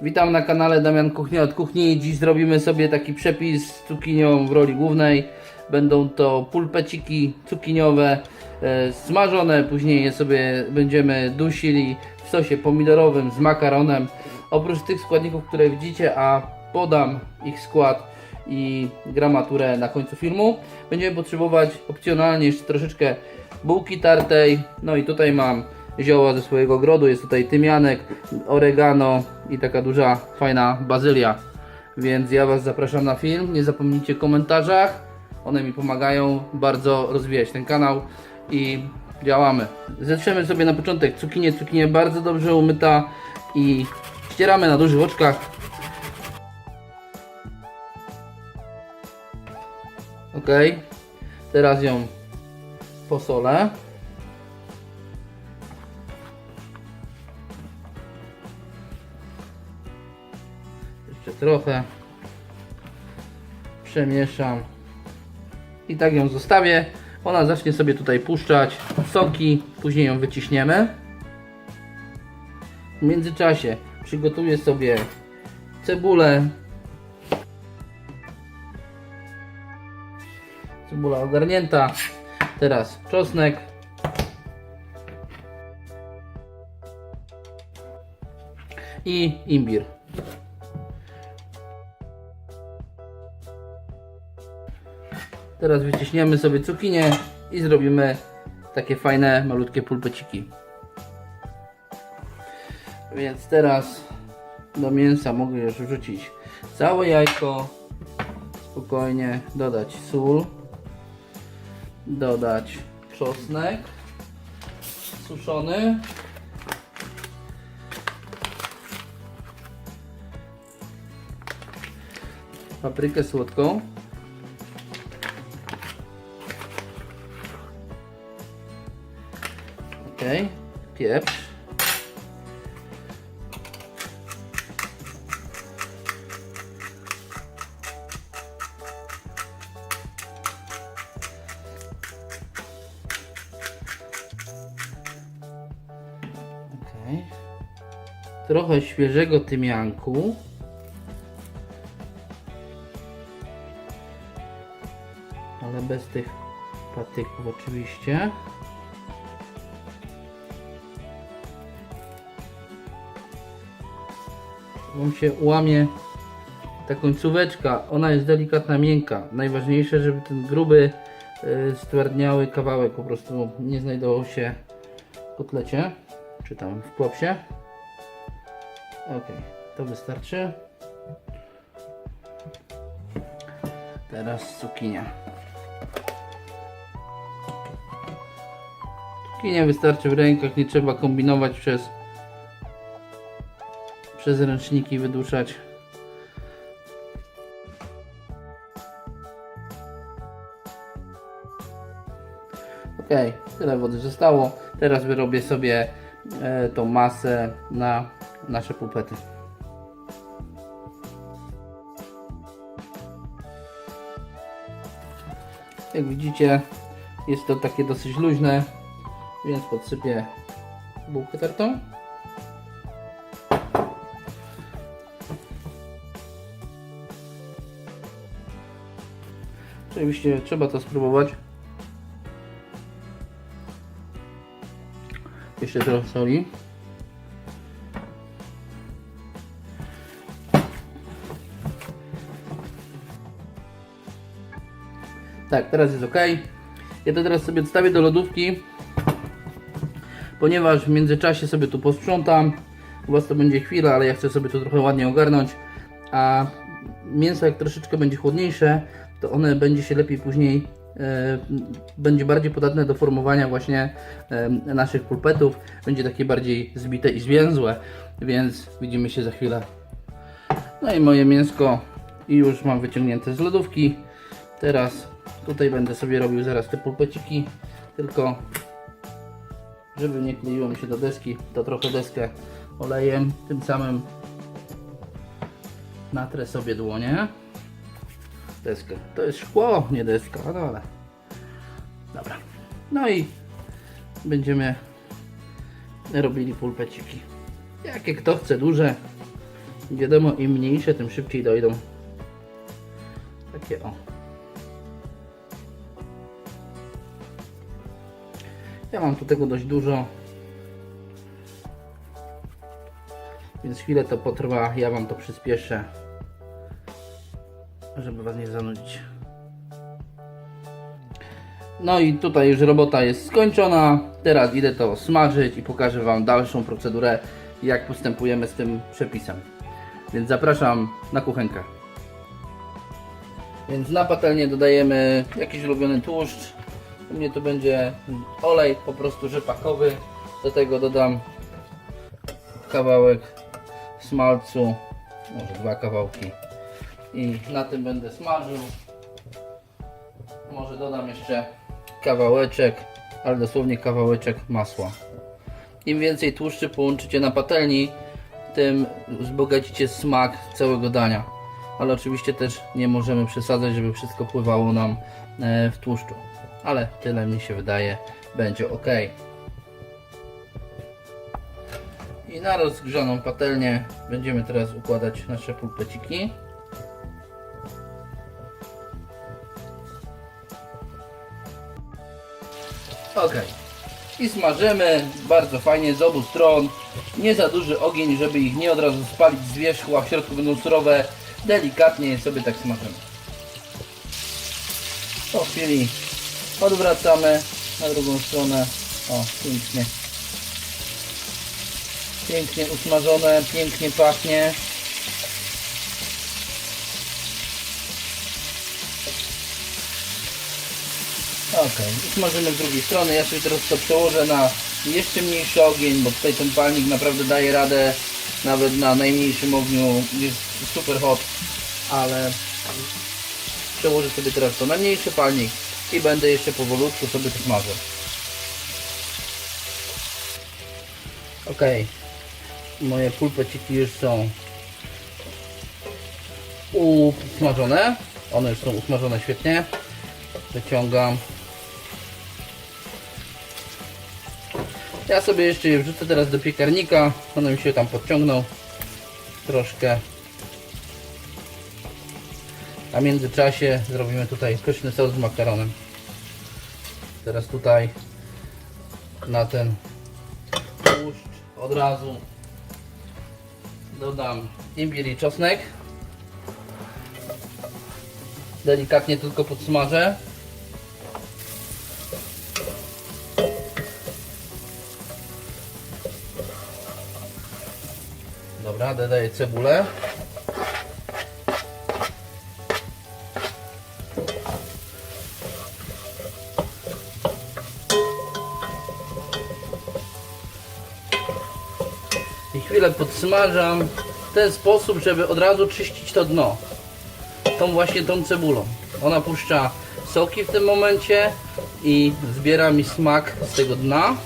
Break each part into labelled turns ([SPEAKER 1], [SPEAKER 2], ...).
[SPEAKER 1] Witam na kanale Damian Kuchnia od Kuchni. Dziś zrobimy sobie taki przepis z cukinią w roli głównej. Będą to pulpeciki cukiniowe e, smażone, później je sobie będziemy dusili w sosie pomidorowym z makaronem. Oprócz tych składników, które widzicie, a podam ich skład i gramaturę na końcu filmu, będziemy potrzebować opcjonalnie jeszcze troszeczkę bułki tartej. No i tutaj mam zioła ze swojego ogrodu. Jest tutaj tymianek, oregano i taka duża, fajna bazylia. Więc ja Was zapraszam na film. Nie zapomnijcie w komentarzach. One mi pomagają bardzo rozwijać ten kanał i działamy. Zetrzemy sobie na początek cukinię. Cukinię bardzo dobrze umyta i ścieramy na dużych oczkach. Ok. Teraz ją posolę. Jeszcze trochę. Przemieszam. I tak ją zostawię. Ona zacznie sobie tutaj puszczać soki. Później ją wyciśniemy. W międzyczasie przygotuję sobie cebulę. Cebula ogarnięta. Teraz czosnek. I imbir. Teraz wyciśniemy sobie cukinię i zrobimy takie fajne, malutkie pulpeciki. Więc teraz do mięsa mogę już wrzucić całe jajko. Spokojnie dodać sól. Dodać czosnek suszony. Paprykę słodką. Ok, pieprz. Ok. Trochę świeżego tymianku. Ale bez tych patyków oczywiście. Wam się łamie ta końcóweczka. Ona jest delikatna, miękka. Najważniejsze, żeby ten gruby, y, stwardniały kawałek po prostu nie znajdował się w kotlecie, czy tam w klopsie. Ok, to wystarczy. Teraz cukinia. Cukinia wystarczy w rękach, nie trzeba kombinować przez przez ręczniki wyduszać. Ok, tyle wody zostało. Teraz wyrobię sobie e, tą masę na nasze pupety. Jak widzicie, jest to takie dosyć luźne, więc podsypię bułkę tartą. Oczywiście trzeba to spróbować. Jeszcze trochę soli. Tak, teraz jest ok. Ja to teraz sobie odstawię do lodówki, ponieważ w międzyczasie sobie tu posprzątam. U Was to będzie chwila, ale ja chcę sobie to trochę ładnie ogarnąć. A mięso jak troszeczkę będzie chłodniejsze, to one będzie się lepiej później, e, będzie bardziej podatne do formowania właśnie e, naszych pulpetów. Będzie takie bardziej zbite i zwięzłe, więc widzimy się za chwilę. No i moje mięsko już mam wyciągnięte z lodówki. Teraz tutaj będę sobie robił zaraz te pulpeciki, tylko żeby nie kleiło mi się do deski, to trochę deskę olejem, tym samym natrę sobie dłonie. Deskę. To jest szkło, nie deska, no ale. Dobra. No i będziemy robili pulpeciki. Jakie kto chce duże, Wiadomo, im mniejsze, tym szybciej dojdą. Takie o. Ja mam tu tego dość dużo. Więc chwilę to potrwa, ja Wam to przyspieszę, żeby Was nie zanudzić. No i tutaj już robota jest skończona. Teraz idę to smażyć i pokażę Wam dalszą procedurę, jak postępujemy z tym przepisem. Więc zapraszam na kuchenkę. Więc na patelnię dodajemy jakiś ulubiony tłuszcz. U mnie to będzie olej po prostu rzepakowy. Do tego dodam kawałek smalcu, może dwa kawałki. I na tym będę smażył. Może dodam jeszcze kawałeczek, ale dosłownie kawałeczek masła. Im więcej tłuszczy połączycie na patelni, tym wzbogacicie smak całego dania. Ale oczywiście też nie możemy przesadzać, żeby wszystko pływało nam e, w tłuszczu. Ale tyle mi się wydaje, będzie ok. I na rozgrzaną patelnię będziemy teraz układać nasze pulpeciki. Ok. I smażymy bardzo fajnie z obu stron. Nie za duży ogień, żeby ich nie od razu spalić z wierzchu, a w środku będą surowe. Delikatnie sobie tak smażymy. Po chwili odwracamy na drugą stronę. O, pięknie. Pięknie usmażone, pięknie pachnie. Ok, smażymy z drugiej strony. Ja sobie teraz to przełożę na jeszcze mniejszy ogień, bo tutaj ten palnik naprawdę daje radę nawet na najmniejszym ogniu. Jest super hot, ale przełożę sobie teraz to na mniejszy palnik i będę jeszcze powolutku sobie to smażył. Ok, moje pulpeciki już są usmażone. One już są usmażone świetnie. Wyciągam. Ja sobie jeszcze je wrzucę teraz do piekarnika. One mi się tam podciągną troszkę. A w międzyczasie zrobimy tutaj pyszny sos z makaronem. Teraz tutaj na ten tłuszcz od razu dodam imbir i czosnek. Delikatnie tylko podsmażę. Dobra, dodaję cebulę. I chwilę podsmażam w ten sposób, żeby od razu czyścić to dno. Tą właśnie tą cebulą. Ona puszcza soki w tym momencie i zbiera mi smak z tego dna.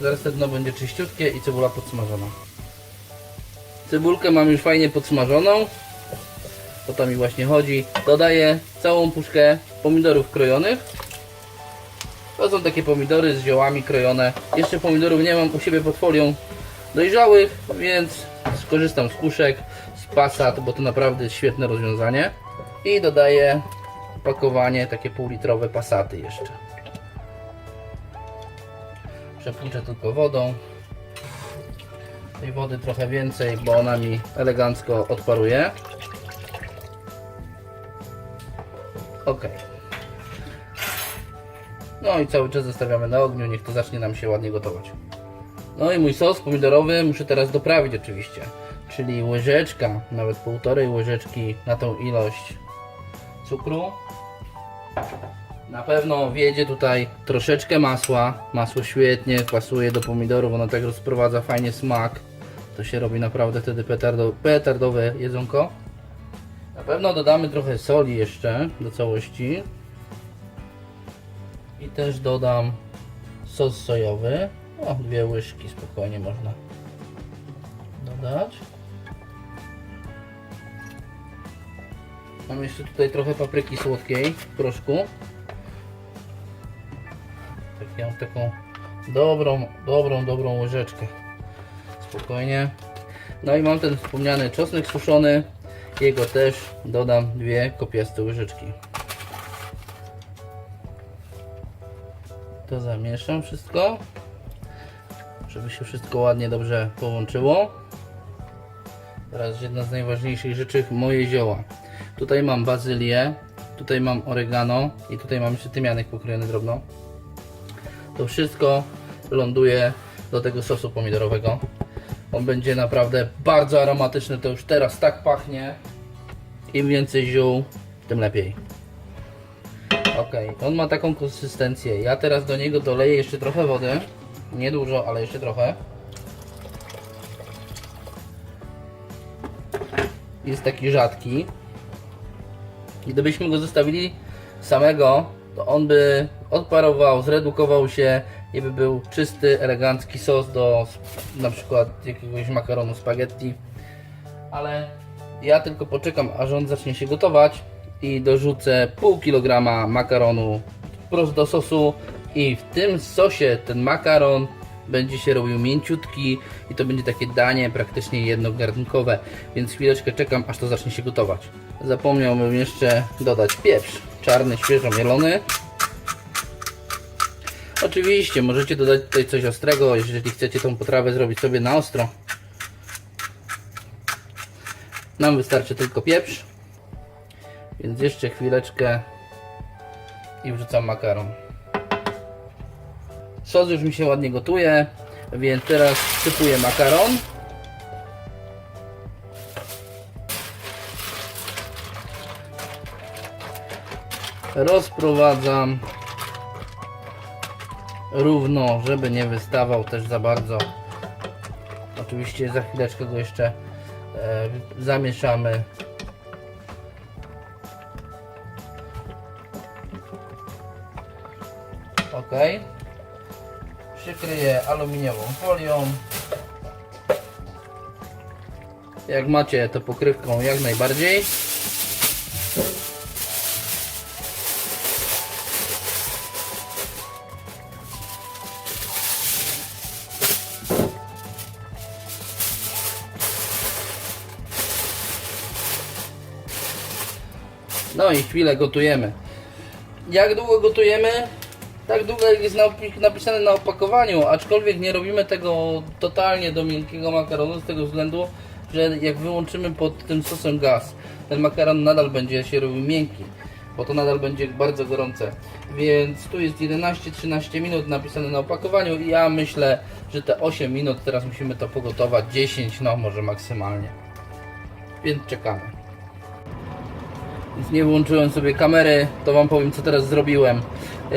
[SPEAKER 1] Zaraz to dno będzie czyściutkie i cebula podsmażona. Cebulkę mam już fajnie podsmażoną. O to mi właśnie chodzi. Dodaję całą puszkę pomidorów krojonych. To są takie pomidory z ziołami krojone. Jeszcze pomidorów nie mam u siebie pod folią dojrzałych, więc skorzystam z puszek, z pasat, bo to naprawdę jest świetne rozwiązanie. I dodaję pakowanie, takie półlitrowe pasaty jeszcze. Przepłuczę tylko wodą. Tej wody trochę więcej, bo ona mi elegancko odparuje. Ok. No i cały czas zostawiamy na ogniu, niech to zacznie nam się ładnie gotować. No i mój sos pomidorowy muszę teraz doprawić oczywiście. Czyli łyżeczka, nawet półtorej łyżeczki na tą ilość cukru. Na pewno wjedzie tutaj troszeczkę masła. Masło świetnie pasuje do pomidorów, ono tak rozprowadza fajnie smak. To się robi naprawdę wtedy petardo, petardowe jedzonko. Na pewno dodamy trochę soli jeszcze do całości. I też dodam sos sojowy. O, dwie łyżki spokojnie można dodać. Mam jeszcze tutaj trochę papryki słodkiej w proszku. Taką, taką dobrą, dobrą, dobrą łyżeczkę. Spokojnie. No i mam ten wspomniany czosnek suszony. Jego też dodam dwie kopiaste łyżeczki. To zamieszam wszystko, żeby się wszystko ładnie dobrze połączyło. Teraz jedna z najważniejszych rzeczy, moje zioła. Tutaj mam bazylię, tutaj mam oregano i tutaj mam jeszcze tymianek pokrojony drobno. To wszystko ląduje do tego sosu pomidorowego. On będzie naprawdę bardzo aromatyczny, to już teraz tak pachnie. Im więcej ziół, tym lepiej. Ok, on ma taką konsystencję. Ja teraz do niego doleję jeszcze trochę wody. Nie dużo, ale jeszcze trochę. Jest taki rzadki. Gdybyśmy go zostawili samego, to on by odparował, zredukował się i by był czysty, elegancki sos do na przykład jakiegoś makaronu spaghetti. Ale ja tylko poczekam, aż on zacznie się gotować i dorzucę pół kilograma makaronu wprost do sosu i w tym sosie ten makaron będzie się robił mięciutki i to będzie takie danie praktycznie jednogarnkowe, więc chwileczkę czekam aż to zacznie się gotować. Zapomniałbym jeszcze dodać pieprz czarny, świeżo mielony. Oczywiście możecie dodać tutaj coś ostrego, jeżeli chcecie tą potrawę zrobić sobie na ostro. Nam wystarczy tylko pieprz. Więc jeszcze chwileczkę i wrzucam makaron. Sos już mi się ładnie gotuje, więc teraz wsypuję makaron. Rozprowadzam równo, żeby nie wystawał też za bardzo. Oczywiście za chwileczkę go jeszcze e, zamieszamy. Ok. Przykryję aluminiową folią. Jak macie to pokrywką jak najbardziej. No i chwilę gotujemy. Jak długo gotujemy? Tak długo jak jest napi- napisane na opakowaniu, aczkolwiek nie robimy tego totalnie do miękkiego makaronu z tego względu, że jak wyłączymy pod tym sosem gaz, ten makaron nadal będzie się robił miękki, bo to nadal będzie bardzo gorące. Więc tu jest 11-13 minut napisane na opakowaniu i ja myślę, że te 8 minut teraz musimy to pogotować, 10 no może maksymalnie. Więc czekamy. Więc nie włączyłem sobie kamery, to wam powiem co teraz zrobiłem. Yy,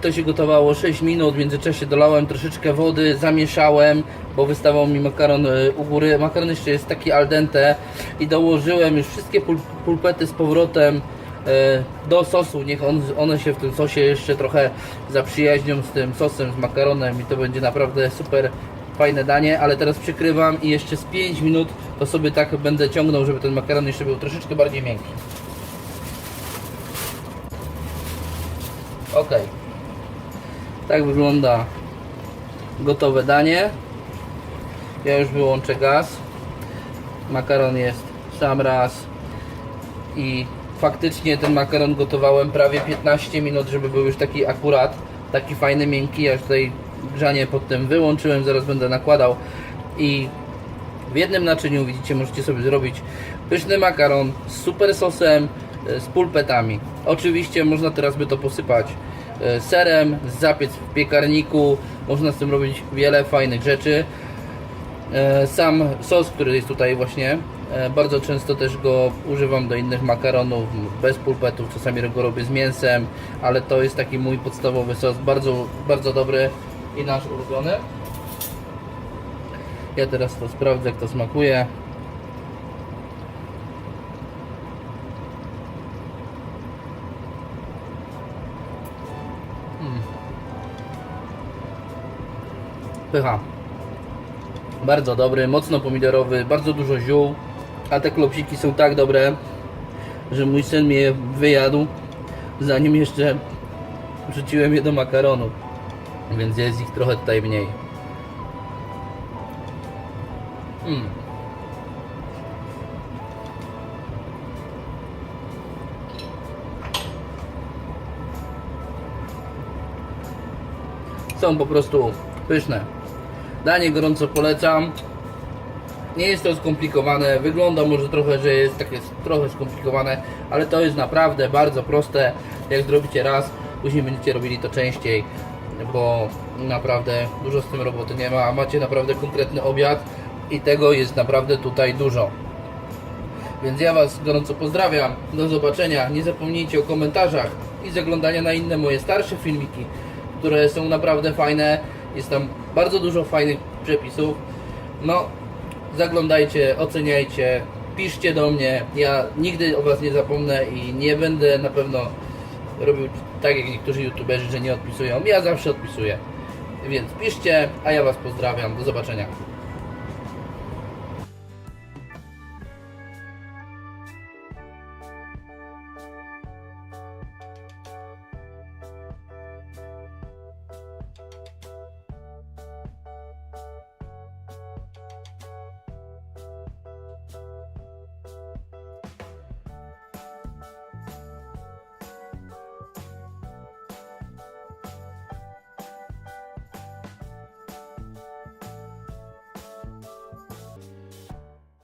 [SPEAKER 1] To się gotowało 6 minut, w międzyczasie dolałem troszeczkę wody, zamieszałem, bo wystawał mi makaron yy, u góry. Makaron jeszcze jest taki al dente i dołożyłem już wszystkie pul pulpety z powrotem yy, do sosu. Niech on, one się w tym sosie jeszcze trochę zaprzyjaźnią z tym sosem, z makaronem i to będzie naprawdę super fajne danie, ale teraz przykrywam i jeszcze z 5 minut to sobie tak będę ciągnął, żeby ten makaron jeszcze był troszeczkę bardziej miękki. Ok. Tak wygląda gotowe danie. Ja już wyłączę gaz. Makaron jest sam raz. I faktycznie ten makaron gotowałem prawie 15 minut, żeby był już taki akurat, taki fajny, miękki. Ja już tutaj grzanie pod tym wyłączyłem, zaraz będę nakładał. I w jednym naczyniu, widzicie, możecie sobie zrobić pyszny makaron z super sosem, z pulpetami. Oczywiście można teraz by to posypać e, serem, zapiec w piekarniku, można z tym robić wiele fajnych rzeczy. E, Sam sos, który jest tutaj właśnie, e, bardzo często też go używam do innych makaronów bez pulpetów, czasami go robię z mięsem, ale to jest taki mój podstawowy sos, bardzo, bardzo dobry i nasz ulubiony. Ja teraz to sprawdzę, jak to smakuje. Pycha. Bardzo dobry, mocno pomidorowy, bardzo dużo ziół. A te klopsiki są tak dobre, że mój syn mnie wyjadł, zanim jeszcze wrzuciłem je do makaronu. Więc jest ich trochę tutaj mniej. Hmm. Są po prostu pyszne. Danie gorąco polecam. Nie jest to skomplikowane, wygląda może trochę, że jest takie trochę skomplikowane, ale to jest naprawdę bardzo proste. Jak zrobicie raz, później będziecie robili to częściej, bo naprawdę dużo z tym roboty nie ma, a macie naprawdę konkretny obiad i tego jest naprawdę tutaj dużo. Więc ja Was gorąco pozdrawiam. Do zobaczenia. Nie zapomnijcie o komentarzach i zaglądania na inne moje starsze filmiki, które są naprawdę fajne. Jest tam bardzo dużo fajnych przepisów. No, zaglądajcie, oceniajcie, piszcie do mnie. Ja nigdy o Was nie zapomnę i nie będę na pewno robił tak jak niektórzy youtuberzy, że nie odpisują. Ja zawsze odpisuję. Więc piszcie, a ja Was pozdrawiam. Do zobaczenia.